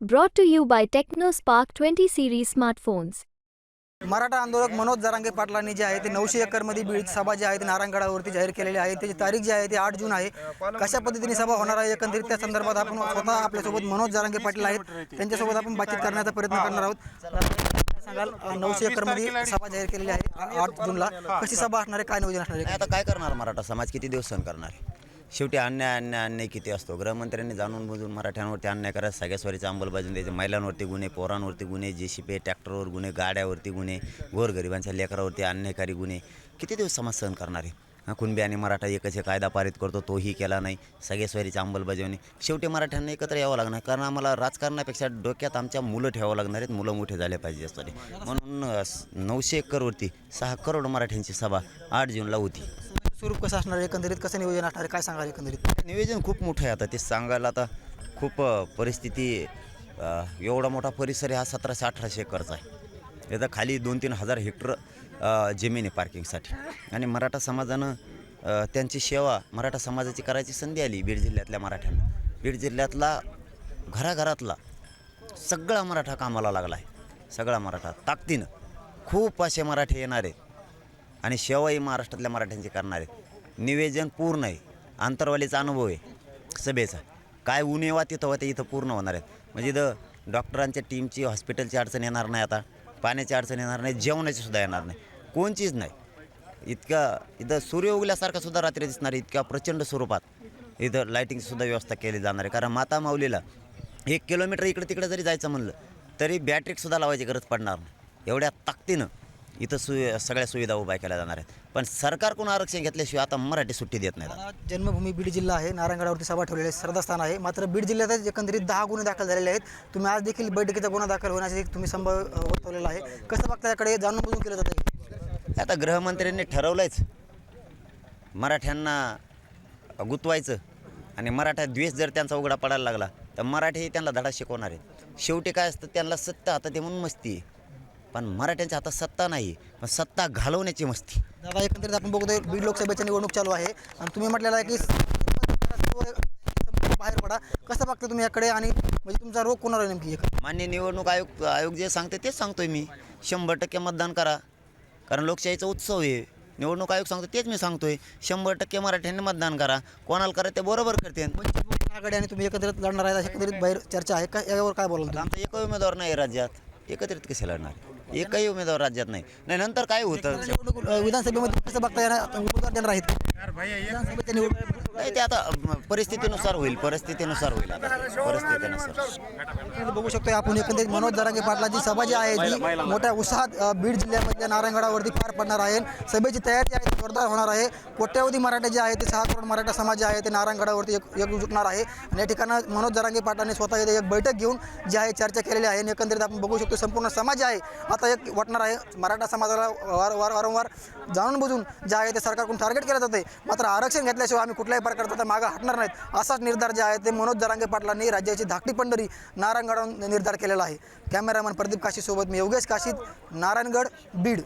Brought to you by TechnoSpark 20 series smartphones. Maratha आंदोलक मनोज जरांगे पाटलांनी जे आहे ते नऊशे एकरमध्ये बीड सभा जी आहे ती नारायणगडावरती जाहीर केलेली आहे. त्याची तारीख जी आहे ती आठ जून आहे. कशा पद्धतीने सभा होणार आहे एकंदरीत त्या संदर्भात आपण स्वतः आपल्यासोबत मनोज जरांगे पाटील आहेत. त्यांच्यासोबत आपण बातचीत करण्याचा प्रयत्न करणार आहोत. सांगाल? नऊशे एकरमध्ये सभा जाहीर केलेली आहे आठ जूनला. कशी सभा असणार आहे? काय नियोजन असणार आहे? आता काय करणार मराठा? समाज किती दिवस सहन करणार शेवटी अन्याय अन्याय अन्याय किती असतो? गृहमंत्र्यांनी जाणून बुजून मराठ्यांवरती अन्याय करायचं सगळ्या स्वारीची द्यायचे. महिलांवरती गुन्हे पोरांवरती गुन्हे जे शिपे ट्रॅक्टरवर गुन्हे गाड्यावरती गुन्हे गोरगरिबांच्या लेकरावरती अन्यायकारी गुन्हे. किती दिवस समाज सहन करणार आहे? कुणबी आणि मराठा एकच हे कायदा पारित करतो तोही केला नाही. सगळ्या स्वारीची अंमलबजावणी. शेवटी मराठ्यांना एकत्र यावं लागणार कारण आम्हाला राजकारणापेक्षा डोक्यात आमच्या मुलं ठेवावं लागणार आहेत. मुलं मोठे झाले पाहिजे असतात म्हणून नऊशे एकरवरती सहा करोड मराठ्यांची सभा आठ जूनला होती. स्वरूप कसं असणार आहे एकंदरीत कसं नियोजन असणार आहे काय सांगाल एकंदरीत? नियोजन खूप मोठं आहे आता ते सांगायला आता खूप अ, परिस्थिती अ, एवढा मोठा परिसर हा सतराशे अठराशे एकरचा आहे. इथं खाली दोन तीन हजार हेक्टर अ, जमीन आहे पार्किंगसाठी. आणि मराठा समाजानं अ, त्यांची सेवा मराठा समाजाची करायची संधी आली बीड जिल्ह्यातल्या मराठ्यांना. बीड जिल्ह्यातला घराघरातला सगळा मराठा कामाला लागला आहे. सगळा मराठा ताकदीनं खूप असे मराठे येणार आहेत. आणि सेवाही महाराष्ट्रातल्या मराठ्यांची करणार आहेत निवेदन पूर्ण आहे. आंतरवालीचा अनुभव आहे. सभेचा. काय उणेवा तिथं होते इथं पूर्ण होणार आहेत. म्हणजे इथं डॉक्टरांच्या टीमची हॉस्पिटलची अडचण येणार नाही आता. पाण्याची अडचण येणार नाही जेवणाची सुद्धा येणार नाही. कोणचीच नाही. इतका इथं सूर्य उगल्यासारखा सुद्धा रात्री दिसणार इतक्या प्रचंड स्वरूपात इथं लाईटिंगसुद्धा व्यवस्था केली जाणार आहे. कारण माता माऊलीला एक किलोमीटर इकडे तिकडे जरी जायचं म्हणलं तरी बॅटरीसुद्धा लावायची गरज पडणार नाही. एवढ्या ताकदीनं इथं सु सगळ्या सुविधा उभ्या केल्या जाणार आहेत. पण सरकारकडून आरक्षण घेतल्याशिवाय आता मराठी सुट्टी देत आता जन्मभूमी बीड जिल्हा आहे. नारायणगडावरती सभा ठेवलेली आहे. श्रद्धास्थान आहे. मात्र बीड जिल्ह्यात एकंदरीत दहा गुन्हे दाखल झालेले आहेत. तुम्ही आज देखील बैठकीचा गुन्हा दाखल होण्याचे तुम्ही संभव वर्तवलेला आहे. कसं बघता याकडे? जाणून बुजून केलं जातं. आता गृहमंत्र्यांनी ठरवलंच मराठ्यांना गुतवायचं आणि मराठा द्वेष जर त्यांचा उघडा पडायला लागला तर मराठी त्यांना धडा शिकवणार आहेत. शेवटी काय असतं? त्यांना सत्ता हातात आहे म्हणून मस्ती आहे. पण मराठ्यांच्या हातात सत्ता नाही पण सत्ता घालवण्याची मस्ती. दादा एकंदरीत आपण बघतोय बीड लोकसभेची निवडणूक चालू आहे. आणि तुम्ही म्हटलेलं आहे की बाहेर पडा. कसं बघता तुम्ही याकडे? आणि म्हणजे तुमचा रोग आहे नेमकी एक मान्य निवडणूक आयोग आयोग जे सांगते तेच सांगतोय मी. शंभर टक्के मतदान करा. कारण लोकशाहीचा उत्सव आहे. निवडणूक आयोग सांगतो तेच मी सांगतोय. शंभर टक्के मराठ्यांनी मतदान करा. कोणाला करा ते बरोबर करते. आघाडी आणि तुम्ही एकत्रित लढणार आहे अशी एकंदरीत बाहेर चर्चा आहे. का यावर काय बोलाल तुम्ही? आमचा एकही उमेदवार नाही राज्यात. एकत्रित कसे लढणार? एकही उमेदवार राज्यात नाही. नाही नंतर काय होतं? निवडणूक अ, विधानसभेमध्ये कसं बघता येणार? उमेदवार देणार आहेत नाही ते आता परिस्थितीनुसार होईल परिस्थितीनुसार होईल आता. परिस्थितीनुसार. आपण बघू शकतो आपण एकंदरीत मनोज जरांगे पाटलाची सभा जी आहे ती मोठ्या उत्साहात अ, बीड जिल्ह्यामधल्या नारायणगडावरती पार पडणार आहे. सभेची तयारी आहे ती जोरदार होणार आहे. कोट्यावधी मराठे जे आहे ते सहा करोड मराठा समाज जे आहे ते नारायणगडावरती एक एकजुटणार आहे. आणि या ठिकाणी मनोज जरांगे पाटलांनी स्वतः इथे एक बैठक घेऊन जी आहे चर्चा केलेली आहे. आणि एकंदरीत आपण बघू शकतो संपूर्ण समाज आहे आता एक वाटणार आहे. मराठा समाजाला वार वार वारंवार जाणून बुजून जे आहे ते सरकारकडून टार्गेट केलं जाते मात्र आरक्षण घेतल्याशिवाय आम्ही कुठल्याही प्रकारचा मागं हटणार नाहीत. असाच निर्धार जे आहे ते मनोज जरांगे पाटलांनी राज्याची धाकटी पंढरी नारायणगडावरून निर्धार केलेला आहे. कॅमेरामॅन प्रदीप काशीसोबत मी योगेश काशीद नारायणगड बीड.